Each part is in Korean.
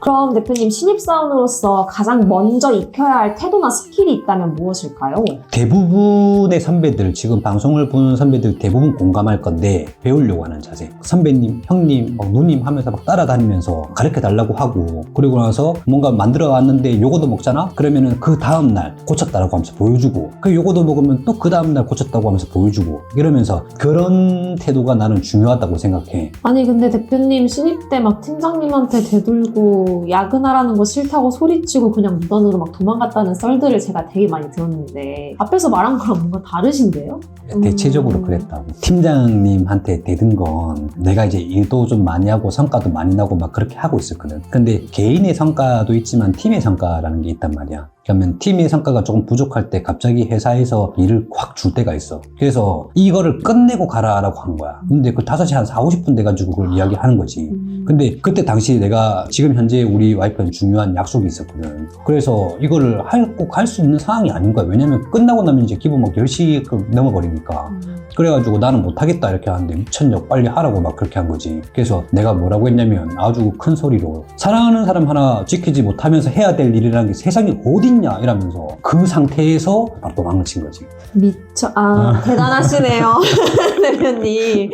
그럼 대표님 신입사원으로서 가장 먼저 익혀야 할 태도나 스킬이 있다면 무엇일까요? 대부분의 선배들, 지금 방송을 보는 선배들 대부분 공감할 건데 배우려고 하는 자세. 선배님, 형님, 막 누님 하면서 막 따라다니면서 가르쳐 달라고 하고 그리고 나서 뭔가 만들어 왔는데 요거도 먹잖아? 그러면은 그 다음날 고쳤다라고 하면서 보여주고 그 요거도 먹으면 또 그 다음날 고쳤다고 하면서 보여주고 이러면서 그런 태도가 나는 중요하다고 생각해. 아니 근데 대표님 신입 때 막 팀장님한테 대들고 야근하라는 거 싫다고 소리치고 그냥 무단으로 막 도망갔다는 썰들을 제가 되게 많이 들었는데 앞에서 말한 거랑 뭔가 다르신데요? 대체적으로 음. 그랬다고. 팀장님한테 대든 건 내가 이제 일도 좀 많이 하고 성과도 많이 나고 막 그렇게 하고 있었거든. 근데 개인의 성과도 있지만 팀의 성과라는 게 있단 말이야. 그러면 팀의 성과가 조금 부족할 때 갑자기 회사에서 일을 확 줄 때가 있어. 그래서 이거를 끝내고 가라라고 한 거야. 근데 그 5시 한 4, 50분 돼가지고 그걸 이야기하는 거지. 음. 근데 그때 당시 내가 지금 현재 우리 와이프는 중요한 약속이 있었거든. 그래서 이거를 할, 꼭 할 수 있는 상황이 아닌 거야. 왜냐면 끝나고 나면 이제 기본 막 10시 그 넘어버리니까. 음. 그래가지고 나는 못하겠다 이렇게 하는데 미쳤냐 빨리 하라고 막 그렇게 한 거지. 그래서 내가 뭐라고 했냐면 아주 큰 소리로 사랑하는 사람 하나 지키지 못하면서 해야 될 일이라는 게 세상에 어딨냐 이러면서 그 상태에서 바로 도망을 친 거지. 미쳐 아 대단하시네요 대표님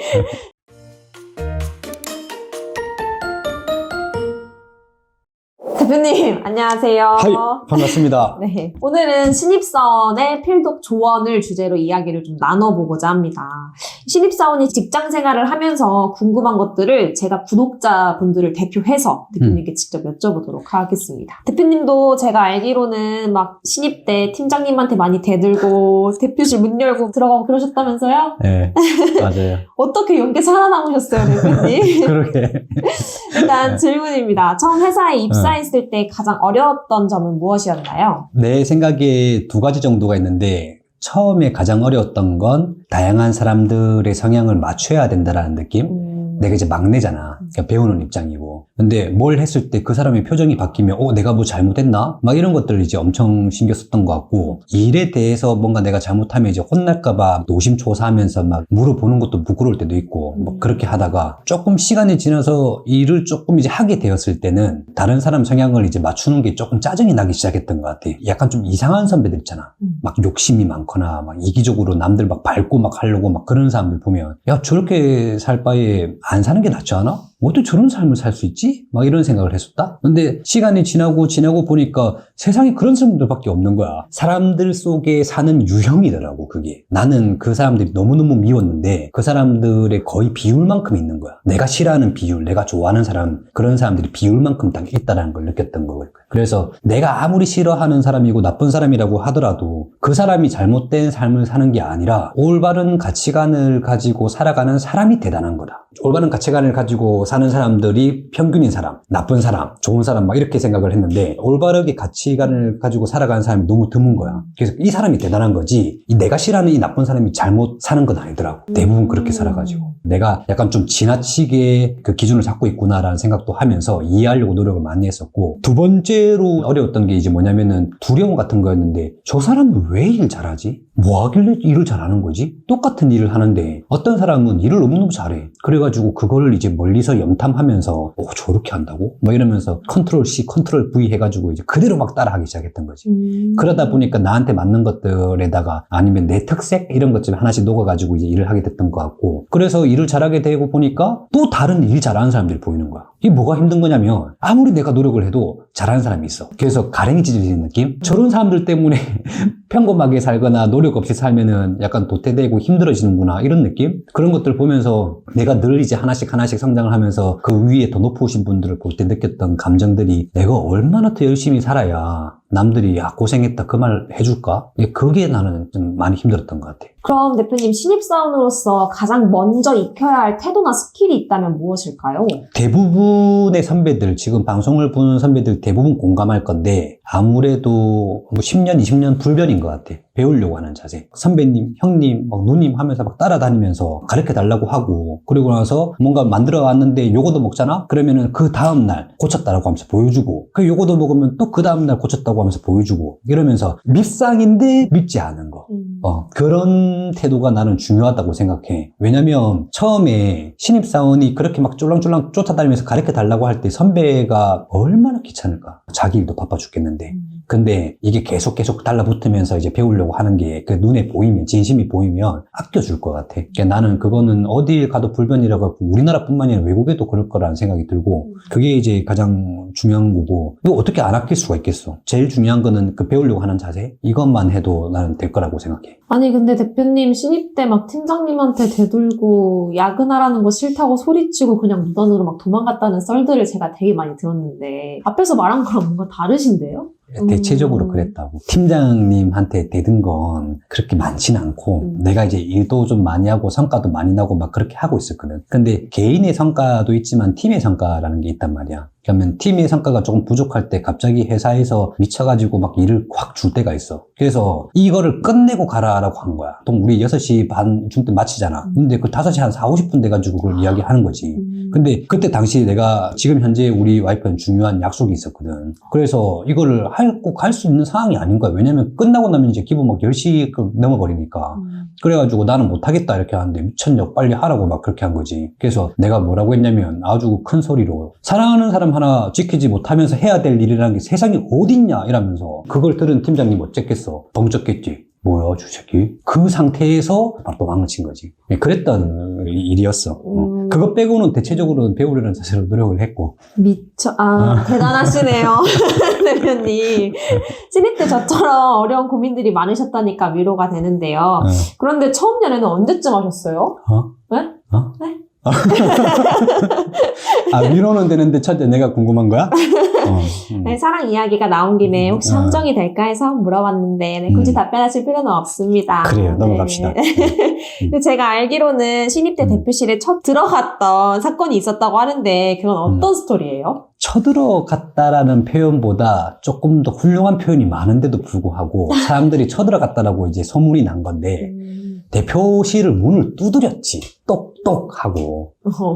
대표님 안녕하세요 반갑습니다 네, 오늘은 신입사원의 필독 조언을 주제로 이야기를 좀 나눠보고자 합니다. 신입사원이 직장 생활을 하면서 궁금한 것들을 제가 구독자분들을 대표해서 대표님께 직접 여쭤보도록 하겠습니다. 대표님도 제가 알기로는 막 신입 때 팀장님한테 많이 대들고 대표실 문 열고 들어가고 그러셨다면서요? 네 맞아요 어떻게 연계 살아남으셨어요, 대표님? 그러게 일단 네. 질문입니다. 처음 회사에 입사했을 때 가장 어려웠던 점은 무엇이었나요? 내 생각에 두 가지 정도가 있는데 처음에 가장 어려웠던 건 다양한 사람들의 성향을 맞춰야 된다라는 느낌 음, 내가 이제 막내잖아. 그러니까 배우는 입장이고. 근데 뭘 했을 때 그 사람의 표정이 바뀌면, 어, 내가 뭐 잘못했나? 막 이런 것들을 이제 엄청 신경 썼던 것 같고, 일에 대해서 뭔가 내가 잘못하면 이제 혼날까봐 노심초사하면서 막 물어보는 것도 부끄러울 때도 있고, 뭐 그렇게 하다가 조금 시간이 지나서 일을 조금 이제 하게 되었을 때는 다른 사람 성향을 이제 맞추는 게 조금 짜증이 나기 시작했던 것 같아. 약간 좀 이상한 선배들 있잖아. 음. 막 욕심이 많거나 막 이기적으로 남들 막 밟고 막 하려고 막 그런 사람들 보면 야 저렇게 살 바에 안 사는 게 낫지 않아? 어떻게 저런 삶을 살 수 있지? 막 이런 생각을 했었다. 근데 시간이 지나고 지나고 보니까 세상에 그런 사람들밖에 없는 거야. 사람들 속에 사는 유형이더라고 그게. 나는 그 사람들이 너무너무 미웠는데 그 사람들의 거의 비율만큼 있는 거야. 내가 싫어하는 비율, 내가 좋아하는 사람 그런 사람들이 비율만큼 딱 있다라는 걸 느꼈던 거예요. 그래서 내가 아무리 싫어하는 사람이고 나쁜 사람이라고 하더라도 그 사람이 잘못된 삶을 사는 게 아니라 올바른 가치관을 가지고 살아가는 사람이 대단한 거다. 올바른 가치관을 가지고 사는 사람들이 평균인 사람, 나쁜 사람, 좋은 사람 막 이렇게 생각을 했는데 올바르게 가치 관을 가지고 살아가는 사람이 너무 드문 거야. 그래서 이 사람이 대단한 거지 이 내가 싫어하는 이 나쁜 사람이 잘못 사는 건 아니더라고. 대부분 그렇게 살아가지고. 내가 약간 좀 지나치게 그 기준을 잡고 있구나라는 생각도 하면서 이해하려고 노력을 많이 했었고 두 번째로 어려웠던 게 이제 뭐냐면은 두려움 같은 거였는데 저 사람은 왜 일 잘하지? 뭐 하길래 일을 잘하는 거지? 똑같은 일을 하는데 어떤 사람은 일을 너무너무 잘해. 그래가지고 그거를 이제 멀리서 염탐하면서 오 저렇게 한다고? 막 이러면서 컨트롤 C, 컨트롤 V 해가지고 이제 그대로 막 따라하기 시작했던 거지. 음. 그러다 보니까 나한테 맞는 것들에다가 아니면 내 특색 이런 것들 하나씩 녹아가지고 이제 일을 하게 됐던 것 같고 그래서 일을 잘하게 되고 보니까 또 다른 일 잘하는 사람들이 보이는 거야 이게 뭐가 힘든 거냐면 아무리 내가 노력을 해도 잘하는 사람이 있어. 그래서 가랭이 찢어지는 느낌? 저런 사람들 때문에 평범하게 살거나 노력 없이 살면은 약간 도태되고 힘들어지는구나 이런 느낌? 그런 것들 보면서 내가 늘 이제 하나씩 하나씩 성장을 하면서 그 위에 더 높으신 분들을 볼 때 느꼈던 감정들이 내가 얼마나 더 열심히 살아야 남들이 야 고생했다 그 말 해줄까? 그게 나는 좀 많이 힘들었던 것 같아. 그럼 대표님 신입사원으로서 가장 먼저 익혀야 할 태도나 스킬이 있다면 무엇일까요? 대부분의 선배들 지금 방송을 보는 선배들 대부분 공감할 건데 아무래도 뭐 10년, 20년 불변인 것 같아. 배우려고 하는 자세. 선배님, 형님, 막 누님 하면서 막 따라다니면서 가르쳐 달라고 하고, 그리고 나서 뭔가 만들어 왔는데 요거도 먹잖아? 그러면은 그 다음날 고쳤다라고 하면서 보여주고, 그 요거도 먹으면 또 그 다음날 고쳤다고 하면서 보여주고, 이러면서 밉상인데 밉지 않은 거. 음. 어, 그런 태도가 나는 중요하다고 생각해. 왜냐면 처음에 신입사원이 그렇게 막 쫄랑쫄랑 쫓아다니면서 가르쳐 달라고 할 때 선배가 얼마나 귀찮을까. 자기 일도 바빠 죽겠는데. 음. 근데 이게 계속 계속 달라붙으면서 이제 배우려고 하는 게 그 눈에 보이면, 진심이 보이면 아껴줄 것 같아. 그러니까 나는 그거는 어딜 가도 불변이라고 하고 우리나라뿐만이 아니라 외국에도 그럴 거라는 생각이 들고 그게 이제 가장 중요한 거고 이거 어떻게 안 아낄 수가 있겠어. 제일 중요한 거는 그 배우려고 하는 자세 이것만 해도 나는 될 거라고 생각해. 아니 근데 대표님 신입 때 막 팀장님한테 대들고 야근하라는 거 싫다고 소리치고 그냥 무단으로 막 도망갔다는 썰들을 제가 되게 많이 들었는데 앞에서 말한 거랑 뭔가 다르신데요? 대체적으로 음. 그랬다고. 팀장님한테 대든 건 그렇게 많지는 않고, 음. 내가 이제 일도 좀 많이 하고 성과도 많이 나고 막 그렇게 하고 있었거든. 근데 개인의 성과도 있지만 팀의 성과라는 게 있단 말이야. 그러면 팀의 성과가 조금 부족할 때 갑자기 회사에서 미쳐가지고 막 일을 확 줄 때가 있어. 그래서 이거를 끝내고 가라라고 한 거야. 보통 우리 6시 반쯤 때 마치잖아. 근데 그 5시 한 4, 50분 돼가지고 그걸 이야기하는 거지. 음. 근데 그때 당시 내가 지금 현재 우리 와이프는 중요한 약속이 있었거든. 그래서 이거를 할, 꼭할 수 있는 상황이 아닌 거야. 왜냐면 끝나고 나면 이제 기본 막 10시 그 넘어버리니까. 음. 그래가지고 나는 못하겠다 이렇게 하는데 미쳤냐 빨리 하라고 막 그렇게 한 거지. 그래서 내가 뭐라고 했냐면 아주 큰 소리로 사랑하는 사람 하나 지키지 못하면서 해야 될 일이라는 게 세상에 어딨냐 이러면서 그걸 들은 팀장님 어쨌겠어. 벙쪘겠지. 뭐야 주새끼 그 상태에서 바로 도망을 친 거지 예, 그랬던 일이었어 어. 음. 그것 빼고는 대체적으로 배우려는 자세로 노력을 했고 미쳐, 아, 대단하시네요. 대표님. 신입 때 저처럼 어려운 고민들이 많으셨다니까 위로가 되는데요. 어. 그런데 처음 연애는 언제쯤 하셨어요? 어? 네? 어? 네? 아 위로는 되는데 첫째 내가 궁금한 거야? 어, 음. 네, 사랑 이야기가 나온 김에 혹시 음. 함정이 될까 해서 물어봤는데 네, 굳이 음. 답변하실 필요는 없습니다. 그래요 네. 넘어갑시다 근데 제가 알기로는 신입 때 음. 대표실에 첫 들어갔던 사건이 있었다고 하는데 그건 어떤 스토리예요? 쳐들어갔다라는 표현보다 조금 더 훌륭한 표현이 많은데도 불구하고 사람들이 쳐들어갔다라고 이제 소문이 난 건데 음. 대표실을 문을 두드렸지 똑똑 하고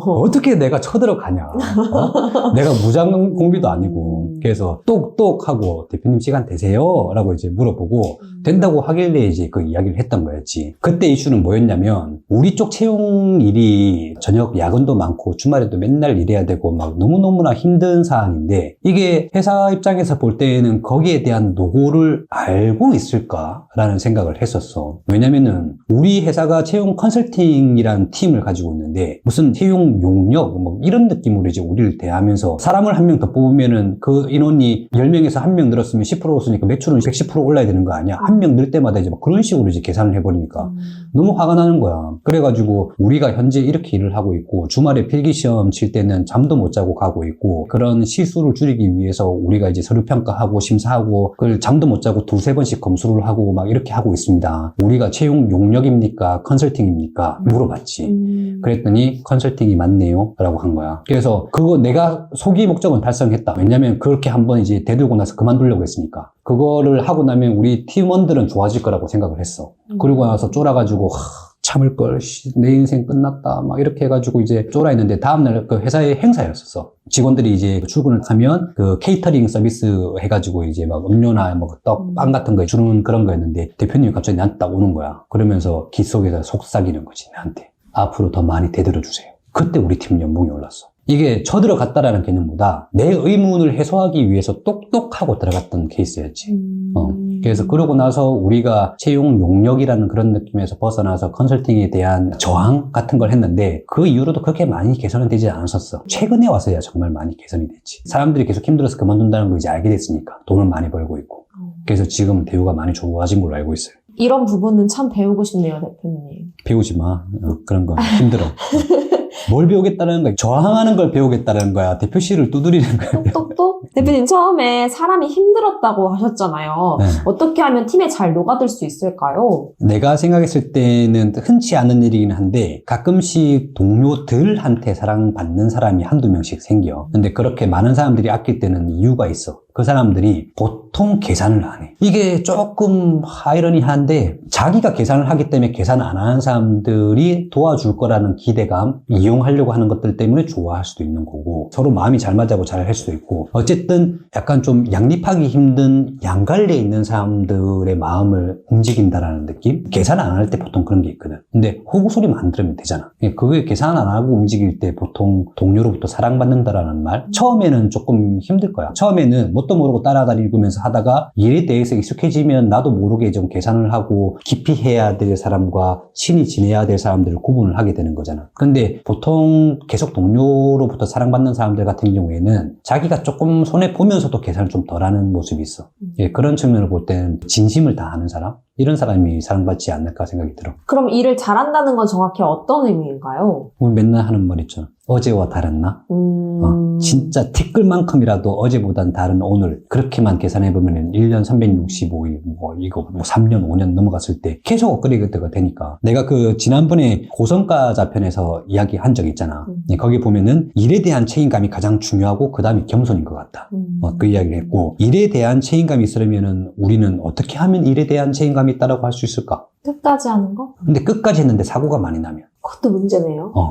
어떻게 내가 쳐들어가냐 어? 내가 무장 공비도 아니고 음. 그래서 똑똑 하고 대표님 시간 되세요? 라고 이제 물어보고 된다고 하길래 이제 그 이야기를 했던 거였지. 그때 이슈는 뭐였냐면, 우리 쪽 채용 일이 저녁 야근도 많고 주말에도 맨날 일해야 되고 막 너무너무나 힘든 상황인데, 이게 회사 입장에서 볼 때에는 거기에 대한 노고를 알고 있을까라는 생각을 했었어. 왜냐면은, 우리 회사가 채용 컨설팅이라는 팀을 가지고 있는데, 무슨 채용 용역, 뭐 이런 느낌으로 이제 우리를 대하면서 사람을 한 명 더 뽑으면은 그 인원이 10명에서 한명 늘었으면 10% 없으니까 매출은 110% 올라야 되는 거 아니야? 한 명 늘 때마다 이제 막 그런 식으로 이제 계산을 해버리니까 음. 너무 화가 나는 거야. 그래가지고 우리가 현재 이렇게 일을 하고 있고 주말에 필기시험 칠 때는 잠도 못 자고 가고 있고 그런 실수를 줄이기 위해서 우리가 이제 서류평가하고 심사하고 그걸 잠도 못 자고 두세 번씩 검수를 하고 막 이렇게 하고 있습니다. 우리가 채용 용역입니까? 컨설팅입니까? 물어봤지. 음. 그랬더니 컨설팅이 맞네요 라고 한 거야 그래서 그거 내가 소기 목적은 달성했다 왜냐면 그 렇게 한번 이제 대들고 나서 그만두려고 했으니까 그거를 하고 나면 우리 팀원들은 좋아질 거라고 생각을 했어 음. 그리고 나서 쫄아가지고 하, 참을 걸, 씨, 내 인생 끝났다. 막 이렇게 해가지고 이제 쫄아 있는데 다음날 그 회사의 행사였었어. 직원들이 이제 출근을 하면 그 케이터링 서비스 해가지고 이제 막 음료나 뭐 떡, 빵 같은 거 주는 그런 거였는데 대표님이 갑자기 나한테 딱 오는 거야. 그러면서 귀 속에서 속삭이는 거지, 나한테. 앞으로 더 많이 대들어 주세요. 그때 우리 팀 연봉이 올랐어. 이게 쳐들어갔다라는 개념보다 내 의문을 해소하기 위해서 똑똑하고 들어갔던 케이스였지. 음. 어, 그래서 그러고 나서 우리가 채용 용역이라는 그런 느낌에서 벗어나서 컨설팅에 대한 저항 같은 걸 했는데 그 이후로도 그렇게 많이 개선은 되지 않았었어. 최근에 와서야 정말 많이 개선이 됐지. 사람들이 계속 힘들어서 그만둔다는 걸 이제 알게 됐으니까 돈을 많이 벌고 있고. 어. 그래서 지금 대우가 많이 좋아진 걸로 알고 있어요. 이런 부분은 참 배우고 싶네요, 대표님. 배우지 마. 어, 그런 거 힘들어. 뭘 배우겠다는 거야? 저항하는 걸 배우겠다는 거야. 대표실을 두드리는 거야. 똑똑 똑? 대표님 처음에 사람이 힘들었다고 하셨잖아요. 네. 어떻게 하면 팀에 잘 녹아들 수 있을까요? 내가 생각했을 때는 흔치 않은 일이긴 한데 가끔씩 동료들한테 사랑받는 사람이 한두 명씩 생겨. 근데 그렇게 많은 사람들이 아낄 때는 이유가 있어. 그 사람들이 보통 계산을 안 해. 이게 조금 아이러니한데 자기가 계산을 하기 때문에 계산 안 하는 사람들이 도와줄 거라는 기대감, 이용하려고 하는 것들 때문에 좋아할 수도 있는 거고 서로 마음이 잘 맞자고 잘 할 수도 있고 어쨌든 약간 좀 양립하기 힘든 양갈래에 있는 사람들의 마음을 움직인다라는 느낌? 계산 안 할 때 보통 그런 게 있거든. 근데 호구 소리만 안 들으면 되잖아. 그게 계산 안 하고 움직일 때 보통 동료로부터 사랑받는다라는 말 처음에는 조금 힘들 거야. 처음에는 뭣도 모르고 따라다니면서 하다가 일에 대해서 익숙해지면 나도 모르게 좀 계산을 하고 깊이 해야 될 사람과 신이 지내야 될 사람들을 구분을 하게 되는 거잖아. 근데 보통 계속 동료로부터 사랑받는 사람들 같은 경우에는 자기가 조금 손해 보면서도 계산을 좀 덜 하는 모습이 있어. 예, 그런 측면을 볼 때는 진심을 다하는 사람 이런 사람이 사랑받지 않을까 생각이 들어. 그럼 일을 잘한다는 건 정확히 어떤 의미인가요? 우리 맨날 하는 말 있죠. 어제와 다른 나? 음... 어, 진짜 티끌만큼이라도 어제보단 다른 오늘 그렇게만 계산해보면 1년 365일 뭐 이거 뭐 3년 5년 넘어갔을 때 계속 엇그리게 되니까 내가 그 지난번에 고성가자 편에서 이야기 한 적 있잖아 음. 예, 거기 보면은 일에 대한 책임감이 가장 중요하고 그 다음이 겸손인 것 같다 음... 어, 그 이야기를 했고 일에 대한 책임감이 있으려면은 우리는 어떻게 하면 일에 대한 책임감 이 있다라고 할 수 있을까 끝까지 하는 거? 근데 끝까지 했는데 사고가 많이 나면 그것도 문제네요. 어.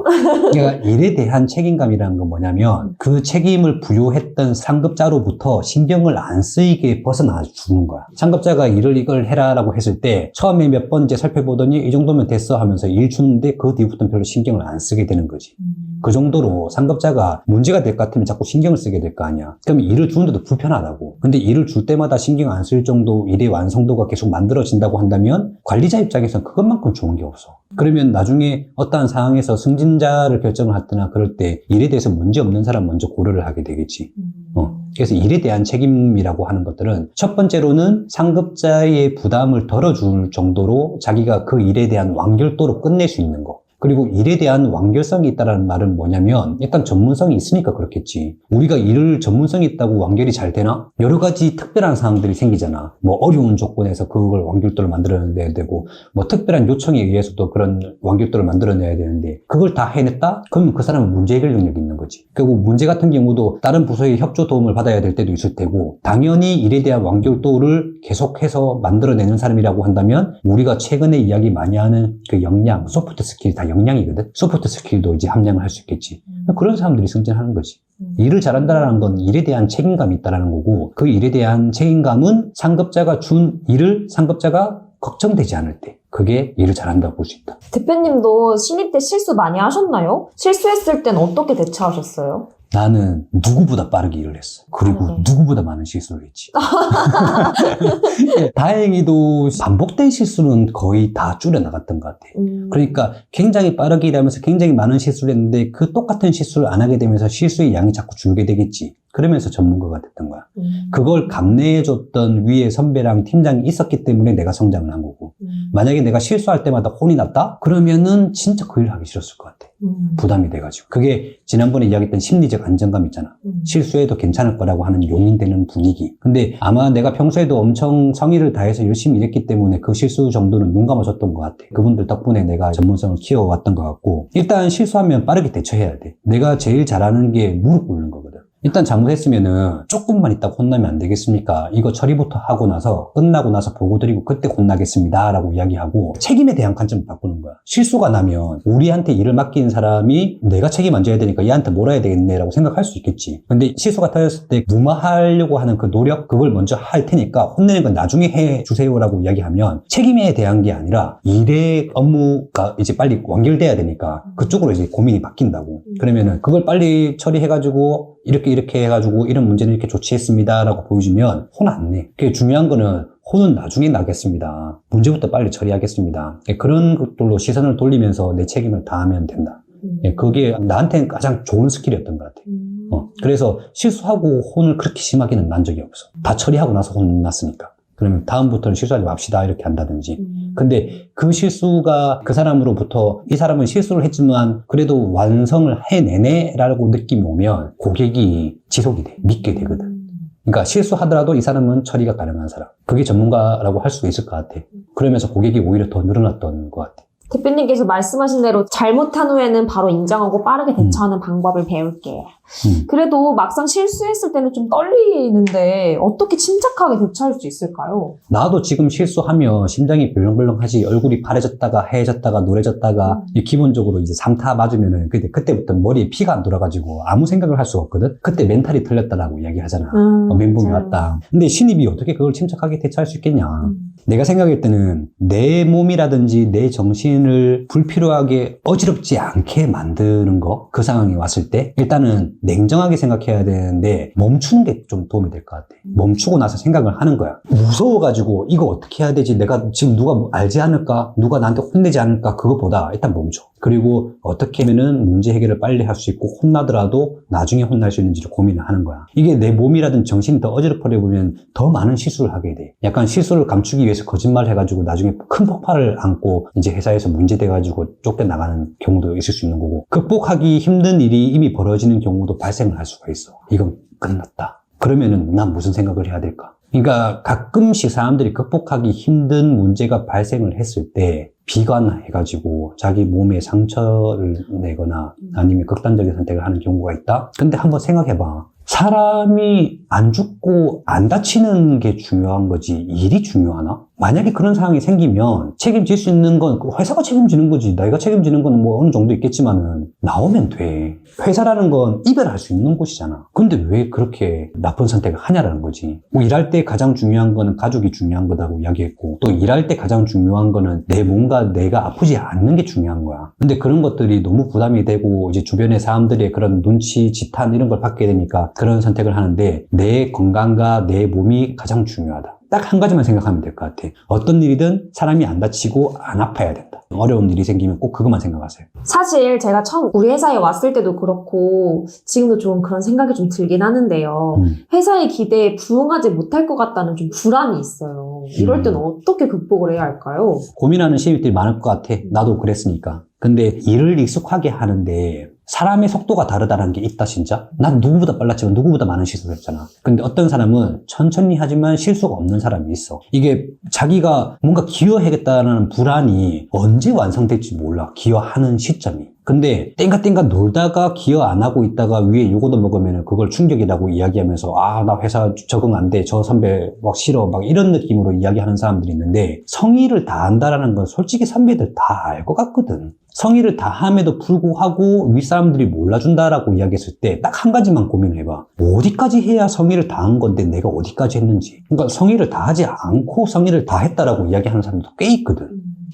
그러니까 일에 대한 책임감이라는 건 뭐냐면 그 책임을 부여했던 상급자로부터 신경을 안 쓰이게 벗어나 주는 거야. 상급자가 일을 이걸 해라라고 했을 때 처음에 몇 번째 살펴보더니 이 정도면 됐어 하면서 일 주는데 그 뒤부터는 별로 신경을 안 쓰게 되는 거지. 음... 그 정도로 상급자가 문제가 될 것 같으면 자꾸 신경을 쓰게 될 거 아니야. 그럼 일을 주는데도 불편하다고. 근데 일을 줄 때마다 신경 안 쓸 정도 일의 완성도가 계속 만들어진다고 한다면 관리자 입장에서는 그것만큼 좋은 게 없어. 그러면 나중에 어떠한 상황에서 승진자를 결정을 하거나 그럴 때 일에 대해서 문제 없는 사람 먼저 고려를 하게 되겠지. 음... 어. 그래서 일에 대한 책임이라고 하는 것들은 첫 번째로는 상급자의 부담을 덜어줄 정도로 자기가 그 일에 대한 완결도로 끝낼 수 있는 거. 그리고 일에 대한 완결성이 있다는 말은 뭐냐면 일단 전문성이 있으니까 그렇겠지. 우리가 일을 전문성이 있다고 완결이 잘 되나? 여러 가지 특별한 상황들이 생기잖아. 뭐 어려운 조건에서 그걸 완결도를 만들어내야 되고 뭐 특별한 요청에 의해서도 그런 완결도를 만들어내야 되는데 그걸 다 해냈다? 그러면 그 사람은 문제 해결 능력이 있는 거지. 그리고 문제 같은 경우도 다른 부서의 협조 도움을 받아야 될 때도 있을 테고 당연히 일에 대한 완결도를 계속해서 만들어내는 사람이라고 한다면 우리가 최근에 이야기 많이 하는 그 역량, 소프트 스킬이 다 역량이거든. 소프트 스킬도 이제 함량을 할 수 있겠지. 그런 사람들이 승진하는 거지. 음... 일을 잘한다는 건 일에 대한 책임감이 있다는 거고 그 일에 대한 책임감은 상급자가 준 일을 상급자가 걱정되지 않을 때 그게 일을 잘한다고 볼 수 있다. 대표님도 신입 때 실수 많이 하셨나요? 실수했을 땐 어떻게 대처하셨어요? 나는 누구보다 빠르게 일을 했어. 그리고 네. 누구보다 많은 실수를 했지. 다행히도 반복된 실수는 거의 다 줄여나갔던 것 같아. 음... 그러니까 굉장히 빠르게 일하면서 굉장히 많은 실수를 했는데 그 똑같은 실수를 안 하게 되면서 실수의 양이 자꾸 줄게 되겠지. 그러면서 전문가가 됐던 거야. 음... 그걸 감내해줬던 위에 선배랑 팀장이 있었기 때문에 내가 성장을 한 거고. 음... 만약에 내가 실수할 때마다 혼이 났다? 그러면은 진짜 그일 하기 싫었을 것 같아. 음... 부담이 돼가지고. 그게 지난번에 이야기했던 심리적 안정감 있잖아. 음... 실수해도 괜찮을 거라고 하는 용인되는 분위기. 근데 아마 내가 평소에도 엄청 성의를 다해서 열심히 일했기 때문에 그 실수 정도는 눈 감아줬던 것 같아. 그분들 덕분에 내가 전문성을 키워왔던 것 같고. 일단 실수하면 빠르게 대처해야 돼. 내가 제일 잘하는 게 무릎 꿇는 거거든. 일단 잘못했으면은 조금만 있다가 혼나면 안 되겠습니까? 이거 처리부터 하고 나서 끝나고 나서 보고 드리고 그때 혼나겠습니다 라고 이야기하고 책임에 대한 관점을 바꾸는 거야. 실수가 나면 우리한테 일을 맡긴 사람이 내가 책임 안 져야 되니까 얘한테 몰아야 되겠네 라고 생각할 수 있겠지. 근데 실수가 터졌을 때 무마하려고 하는 그 노력 그걸 먼저 할 테니까 혼내는 건 나중에 해 주세요라고 이야기하면 책임에 대한 게 아니라 일의 업무가 이제 빨리 완결돼야 되니까 그쪽으로 이제 고민이 바뀐다고. 그러면은 그걸 빨리 처리해가지고 이렇게 이렇게 해가지고 이런 문제는 이렇게 조치했습니다라고 보여주면 혼 안 내. 그게 중요한 거는 혼은 나중에 나겠습니다. 문제부터 빨리 처리하겠습니다. 예, 그런 것들로 시선을 돌리면서 내 책임을 다하면 된다. 음... 예, 그게 나한테는 가장 좋은 스킬이었던 것 같아. 음... 어, 그래서 실수하고 혼을 그렇게 심하게는 난 적이 없어. 다 처리하고 나서 혼났으니까. 그러면 다음부터는 실수하지 맙시다 이렇게 한다든지. 음... 근데 그 실수가 그 사람으로부터 이 사람은 실수를 했지만 그래도 완성을 해내네 라고 느낌이 오면 고객이 지속이 돼. 믿게 되거든. 음... 그러니까 실수하더라도 이 사람은 처리가 가능한 사람. 그게 전문가라고 할수 있을 것 같아. 그러면서 고객이 오히려 더 늘어났던 것 같아. 대표님께서 말씀하신 대로 잘못한 후에는 바로 인정하고 빠르게 대처하는 방법을 배울게요. 음. 그래도 막상 실수했을 때는 좀 떨리는데 어떻게 침착하게 대처할 수 있을까요? 나도 지금 실수하면 심장이 벌렁벌렁하지 얼굴이 파래졌다가 하얘졌다가 노래졌다가 음. 이 기본적으로 이제 삼타 맞으면은 그때 그때부터 머리에 피가 안 돌아가지고 아무 생각을 할 수가 없거든. 그때 멘탈이 틀렸다라고 이야기하잖아. 음, 어, 멘붕이 맞아요. 왔다. 근데 신입이 어떻게 그걸 침착하게 대처할 수 있겠냐. 음. 내가 생각할 때는 내 몸이라든지 내 정신을 불필요하게 어지럽지 않게 만드는 거, 그 상황이 왔을 때 일단은 냉정하게 생각해야 되는데 멈추는 게 좀 도움이 될 것 같아. 멈추고 나서 생각을 하는 거야. 무서워가지고 이거 어떻게 해야 되지? 내가 지금 누가 뭐 알지 않을까? 누가 나한테 혼내지 않을까? 그거보다 일단 멈춰. 그리고 어떻게 하면은 문제 해결을 빨리 할 수 있고 혼나더라도 나중에 혼날 수 있는지를 고민을 하는 거야. 이게 내 몸이라든 정신이 더 어지럽게 보면 더 많은 실수를 하게 돼. 약간 실수를 감추기 위해서 거짓말 해가지고 나중에 큰 폭발을 안고 이제 회사에서 문제 돼가지고 쫓겨 나가는 경우도 있을 수 있는 거고 극복하기 힘든 일이 이미 벌어지는 경우도 발생을 할 수가 있어. 이건 끝났다. 그러면은 난 무슨 생각을 해야 될까? 그러니까 가끔씩 사람들이 극복하기 힘든 문제가 발생을 했을 때 비관해가지고 자기 몸에 상처를 내거나 아니면 극단적인 선택을 하는 경우가 있다? 근데 한번 생각해봐. 사람이 안 죽고 안 다치는 게 중요한 거지 일이 중요하나? 만약에 그런 상황이 생기면 책임질 수 있는 건그 회사가 책임지는 거지. 내가 책임지는 건 뭐 어느 정도 있겠지만은 나오면 돼. 회사라는 건 이별할 수 있는 곳이잖아. 근데 왜 그렇게 나쁜 선택을 하냐라는 거지. 뭐 일할 때 가장 중요한 거는 가족이 중요한 거다고 이야기했고 또 일할 때 가장 중요한 거는 내 몸과 내가 아프지 않는 게 중요한 거야. 근데 그런 것들이 너무 부담이 되고 이제 주변의 사람들의 그런 눈치 지탄 이런 걸 받게 되니까 그런 선택을 하는데 내 건강과 내 몸이 가장 중요하다 딱 한 가지만 생각하면 될 것 같아. 어떤 일이든 사람이 안 다치고 안 아파야 된다. 어려운 일이 생기면 꼭 그것만 생각하세요. 사실 제가 처음 우리 회사에 왔을 때도 그렇고 지금도 좀 그런 생각이 좀 들긴 하는데요. 음. 회사의 기대에 부응하지 못할 것 같다는 좀 불안이 있어요. 이럴 때는 음. 어떻게 극복을 해야 할까요? 고민하는 신입들이 많을 것 같아. 나도 그랬으니까. 근데 일을 익숙하게 하는데 사람의 속도가 다르다는 게 있다 진짜. 난 누구보다 빨랐지만 누구보다 많은 실수를 했잖아. 근데 어떤 사람은 천천히 하지만 실수가 없는 사람이 있어. 이게 자기가 뭔가 기여하겠다는 불안이 언제 완성될지 몰라. 기여하는 시점이. 근데 땡가땡가 놀다가 기여 안 하고 있다가 위에 요거도 먹으면 그걸 충격이라고 이야기하면서 아 나 회사 적응 안 돼. 저 선배 막 싫어. 막 이런 느낌으로 이야기하는 사람들이 있는데 성의를 다한다라는 건 솔직히 선배들 다 알 것 같거든. 성의를 다함에도 불구하고 윗사람들이 몰라준다라고 이야기했을 때 딱 한 가지만 고민을 해봐. 어디까지 해야 성의를 다한 건데 내가 어디까지 했는지. 그러니까 성의를 다하지 않고 성의를 다했다라고 이야기하는 사람도 꽤 있거든.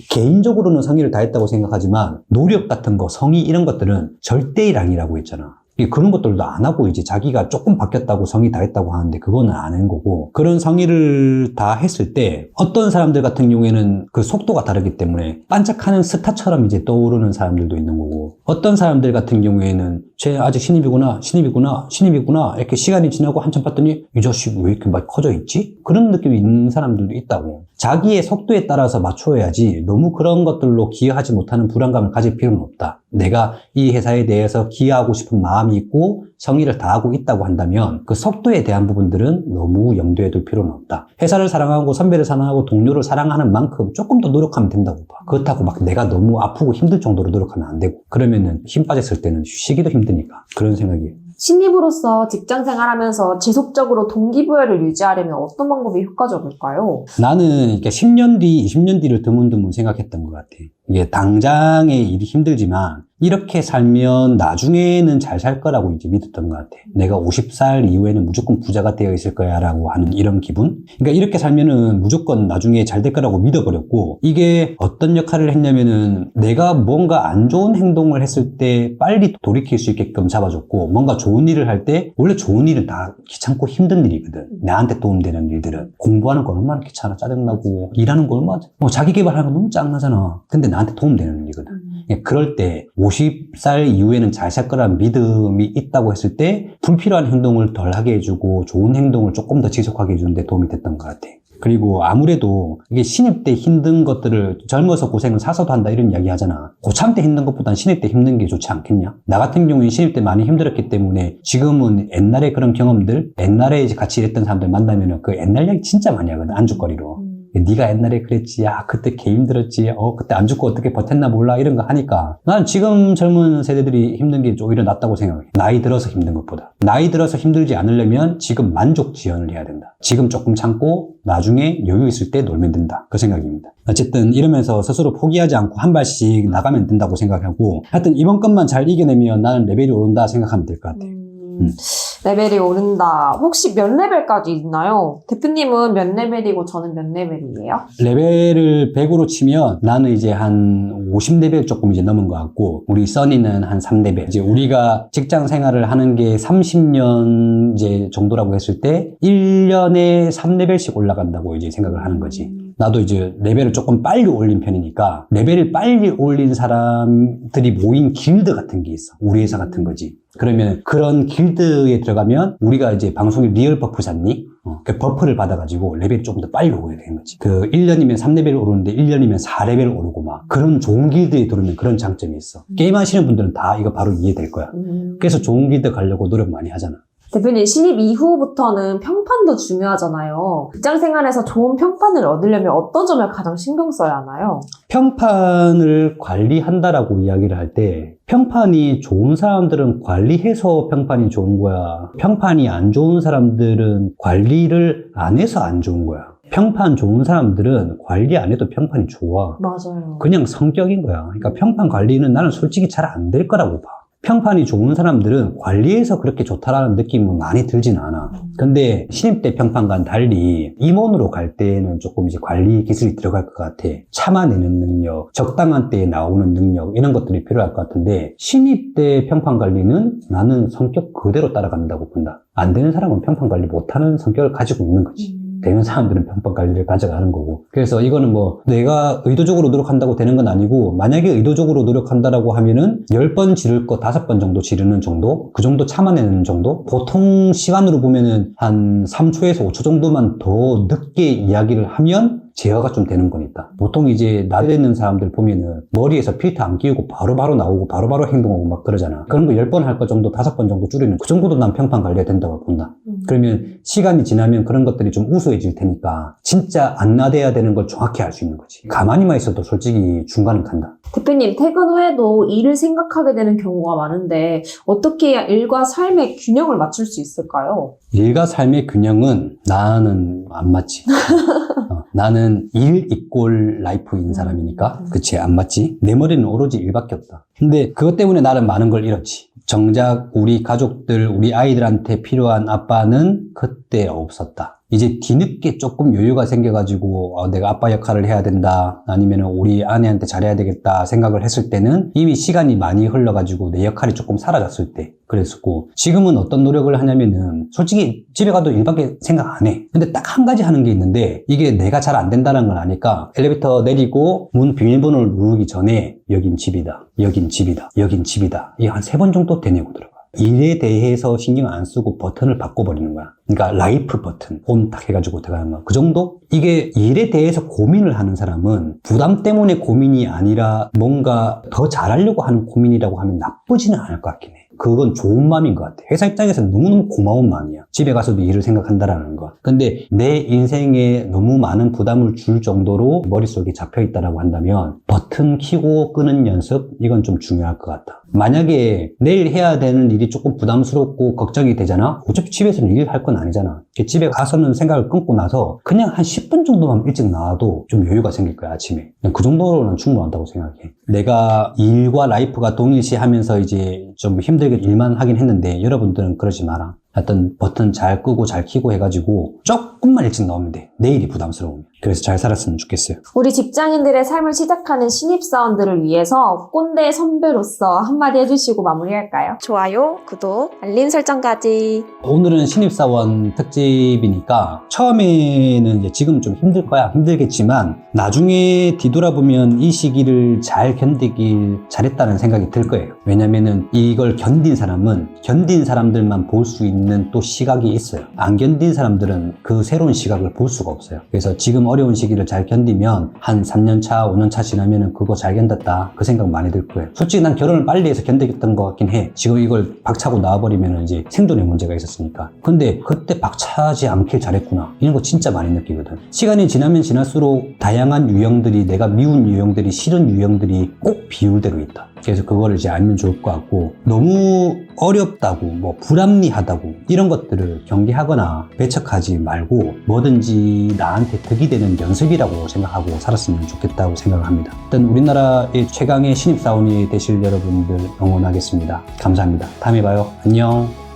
개인적으로는 성의를 다했다고 생각하지만 노력 같은 거, 성의 이런 것들은 절대량이라고 했잖아. 이 그런 것들도 안 하고 이제 자기가 조금 바뀌었다고 성의 다 했다고 하는데 그거는 안 한 거고 그런 성의를 다 했을 때 어떤 사람들 같은 경우에는 그 속도가 다르기 때문에 반짝하는 스타처럼 이제 떠오르는 사람들도 있는 거고 어떤 사람들 같은 경우에는 쟤 아직 신입이구나 신입이구나 신입이구나 이렇게 시간이 지나고 한참 봤더니 이 자식 왜 이렇게 막 커져 있지? 그런 느낌이 있는 사람들도 있다고 자기의 속도에 따라서 맞춰야지 너무 그런 것들로 기여하지 못하는 불안감을 가질 필요는 없다. 내가 이 회사에 대해서 기여하고 싶은 마음이 있고 성의를 다하고 있다고 한다면 그 속도에 대한 부분들은 너무 염두에 둘 필요는 없다. 회사를 사랑하고 선배를 사랑하고 동료를 사랑하는 만큼 조금 더 노력하면 된다고 봐. 그렇다고 막 내가 너무 아프고 힘들 정도로 노력하면 안 되고 그러면은 힘 빠졌을 때는 쉬기도 힘드니까 그런 생각이에요. 신입으로서 직장 생활하면서 지속적으로 동기부여를 유지하려면 어떤 방법이 효과적일까요? 나는 이렇게 10년 뒤, 20년 뒤를 드문드문 생각했던 것 같아. 이게 당장의 일이 힘들지만 이렇게 살면 나중에는 잘 살 거라고 이제 믿었던 것 같아. 내가 50살 이후에는 무조건 부자가 되어 있을 거야 라고 하는 이런 기분? 그러니까 이렇게 살면은 무조건 나중에 잘 될 거라고 믿어버렸고 이게 어떤 역할을 했냐면은 내가 뭔가 안 좋은 행동을 했을 때 빨리 돌이킬 수 있게끔 잡아줬고 뭔가 좋은 일을 할 때 원래 좋은 일은 다 귀찮고 힘든 일이거든. 나한테 도움되는 일들은. 공부하는 거 얼마나 귀찮아 짜증나고 일하는 거 얼마나 뭐 자기 개발하는 거 너무 짱나잖아. 근데 나 한테 도움되는 일이거든. 예, 그럴 때 50살 이후에는 잘 살 거라는 믿음이 있다고 했을 때 불필요한 행동을 덜 하게 해주고 좋은 행동을 조금 더 지속하게 해주는데 도움이 됐던 것 같아. 그리고 아무래도 이게 신입 때 힘든 것들을 젊어서 고생을 사서도 한다 이런 이야기 하잖아. 고참 때 힘든 것보단 신입 때 힘든 게 좋지 않겠냐? 나 같은 경우에 신입 때 많이 힘들었기 때문에 지금은 옛날에 그런 경험들, 옛날에 같이 일했던 사람들 만나면 그 옛날 이야기 진짜 많이 하거든, 안주거리로. 네가 옛날에 그랬지. 야, 그때 개 힘들었지. 어, 그때 안 죽고 어떻게 버텼나 몰라. 이런 거 하니까. 난 지금 젊은 세대들이 힘든 게 오히려 낫다고 생각해. 나이 들어서 힘든 것보다. 나이 들어서 힘들지 않으려면 지금 만족 지연을 해야 된다. 지금 조금 참고 나중에 여유 있을 때 놀면 된다. 그 생각입니다. 어쨌든 이러면서 스스로 포기하지 않고 한 발씩 나가면 된다고 생각하고 하여튼 이번 것만 잘 이겨내면 나는 레벨이 오른다 생각하면 될 것 같아. 음, 음. 레벨이 오른다. 혹시 몇 레벨까지 있나요? 대표님은 몇 레벨이고 저는 몇 레벨이에요? 레벨을 100으로 치면 나는 이제 한 50레벨 조금 이제 넘은 것 같고 우리 써니는 한 3레벨 이제 우리가 직장 생활을 하는 게 30년 이제 정도라고 했을 때 1년에 3레벨씩 올라간다고 이제 생각을 하는 거지 나도 이제 레벨을 조금 빨리 올린 편이니까 레벨을 빨리 올린 사람들이 모인 길드 같은 게 있어 우리 회사 같은 거지 그러면 그런 길드에 들어가면 우리가 이제 방송에 리얼 버프 샀니? 어, 그 버프를 받아가지고 레벨이 조금 더 빨리 오게 되는 거지. 그 1년이면 3레벨 오르는데 1년이면 4레벨 오르고 막 그런 좋은 길드에 들어오면 그런 장점이 있어. 게임 하시는 분들은 다 이거 바로 이해될 거야. 음. 그래서 좋은 길드 가려고 노력 많이 하잖아. 대표님 신입 이후부터는 평판도 중요하잖아요. 직장 생활에서 좋은 평판을 얻으려면 어떤 점을 가장 신경 써야 하나요? 평판을 관리한다라고 이야기를 할 때 평판이 좋은 사람들은 관리해서 평판이 좋은 거야. 평판이 안 좋은 사람들은 관리를 안 해서 안 좋은 거야. 평판 좋은 사람들은 관리 안 해도 평판이 좋아. 맞아요. 그냥 성격인 거야. 그러니까 평판 관리는 나는 솔직히 잘 안 될 거라고 봐. 평판이 좋은 사람들은 관리해서 그렇게 좋다라는 느낌은 많이 들진 않아. 근데 신입 때 평판과는 달리 임원으로 갈 때는 조금 이제 관리 기술이 들어갈 것 같아. 참아내는 능력, 적당한 때에 나오는 능력, 이런 것들이 필요할 것 같은데, 신입 때 평판 관리는 나는 성격 그대로 따라간다고 본다. 안 되는 사람은 평판 관리 못하는 성격을 가지고 있는 거지. 음. 되는 사람들은 평판 관리를 가져가는 거고. 그래서 이거는 뭐 내가 의도적으로 노력한다고 되는 건 아니고 만약에 의도적으로 노력한다라고 하면은 10번 지를 거 5번 정도 지르는 정도? 그 정도 참아내는 정도? 보통 시간으로 보면은 한 3초에서 5초 정도만 더 늦게 이야기를 하면 제어가 좀 되는 거니까. 보통 이제 나이 있는 사람들 보면은 머리에서 필터 안 끼우고 바로바로 나오고 바로 바로 행동하고 막 그러잖아. 그런 거 10번 할 거 정도 5번 정도 줄이는 그 정도도 난 평판 관리가 된다고 본다. 음. 그러면 시간이 지나면 그런 것들이 좀 우수해질 테니까 진짜 안 나대야 되는 걸 정확히 알 수 있는 거지. 가만히만 있어도 솔직히 중간은 간다. 대표님 퇴근 후에도 일을 생각하게 되는 경우가 많은데 어떻게 해야 일과 삶의 균형을 맞출 수 있을까요? 일과 삶의 균형은 나는 안 맞지. 어, 나는 일 이꼴 라이프인 사람이니까. 그치, 안 맞지. 내 머리는 오로지 일밖에 없다. 근데 그것 때문에 나는 많은 걸 잃었지. 정작 우리 가족들, 우리 아이들한테 필요한 아빠는 그때 없었다. 이제 뒤늦게 조금 여유가 생겨가지고 어, 내가 아빠 역할을 해야 된다 아니면 우리 아내한테 잘해야 되겠다 생각을 했을 때는 이미 시간이 많이 흘러가지고 내 역할이 조금 사라졌을 때 그랬었고 지금은 어떤 노력을 하냐면은 솔직히 집에 가도 일밖에 생각 안 해. 근데 딱 한 가지 하는 게 있는데 이게 내가 잘 안 된다는 걸 아니까 엘리베이터 내리고 문 비밀번호를 누르기 전에 여긴 집이다. 여긴 집이다. 여긴 집이다. 이게 한세 번 정도 되뇌고 들어가. 일에 대해서 신경 안 쓰고 버튼을 바꿔버리는 거야. 그러니까 라이프 버튼, 온 딱 해가지고 들어가는 거야. 그 정도? 이게 일에 대해서 고민을 하는 사람은 부담 때문에 고민이 아니라 뭔가 더 잘하려고 하는 고민이라고 하면 나쁘지는 않을 것 같긴 해. 그건 좋은 마음인 것 같아. 회사 입장에서는 너무너무 고마운 마음이야. 집에 가서도 일을 생각한다라는 거. 근데 내 인생에 너무 많은 부담을 줄 정도로 머릿속에 잡혀 있다라고 한다면 버튼 키고 끄는 연습? 이건 좀 중요할 것 같다. 만약에 내일 해야 되는 일이 조금 부담스럽고 걱정이 되잖아? 어차피 집에서는 일할 건 아니잖아. 집에 가서는 생각을 끊고 나서 그냥 한 10분 정도만 일찍 나와도 좀 여유가 생길 거야, 아침에. 그 정도로는 충분하다고 생각해. 내가 일과 라이프가 동일시 하면서 이제 좀 힘들게 일만 하긴 했는데 여러분들은 그러지 마라. 하여튼 버튼 잘 끄고 잘 켜고 해가지고 조금만 일찍 나오면 돼. 내일이 부담스러우면. 그래서 잘 살았으면 좋겠어요. 우리 직장인들의 삶을 시작하는 신입사원들을 위해서 꼰대 선배로서 한마디 해주시고 마무리할까요? 좋아요, 구독, 알림 설정까지. 오늘은 신입사원 특집이니까 처음에는 이제 지금 좀 힘들 거야 힘들겠지만 나중에 뒤돌아보면 이 시기를 잘 견디길 잘했다는 생각이 들 거예요 왜냐면은 이걸 견딘 사람은 견딘 사람들만 볼 수 있는 또 시각이 있어요 안 견딘 사람들은 그 새로운 시각을 볼 수가 없어요 그래서 지금 어려운 시기를 잘 견디면 한 3년 차, 5년 차 지나면은 그거 잘 견뎠다. 그 생각 많이 들 거예요. 솔직히 난 결혼을 빨리 해서 견디겠던 것 같긴 해. 지금 이걸 박차고 나와버리면은 이제 생존의 문제가 있었으니까. 근데 그때 박차지 않길 잘했구나. 이런 거 진짜 많이 느끼거든. 시간이 지나면 지날수록 다양한 유형들이 내가 미운 유형들이 싫은 유형들이 꼭 비율대로 있다. 그래서 그거를 이제 알면 좋을 것 같고 너무 어렵다고 뭐 불합리하다고 이런 것들을 경계하거나 배척하지 말고 뭐든지 나한테 득이 되는 연습이라고 생각하고 살았으면 좋겠다고 생각을 합니다. 일단 우리나라의 최강의 신입사원이 되실 여러분들 응원하겠습니다. 감사합니다. 다음에 봐요. 안녕.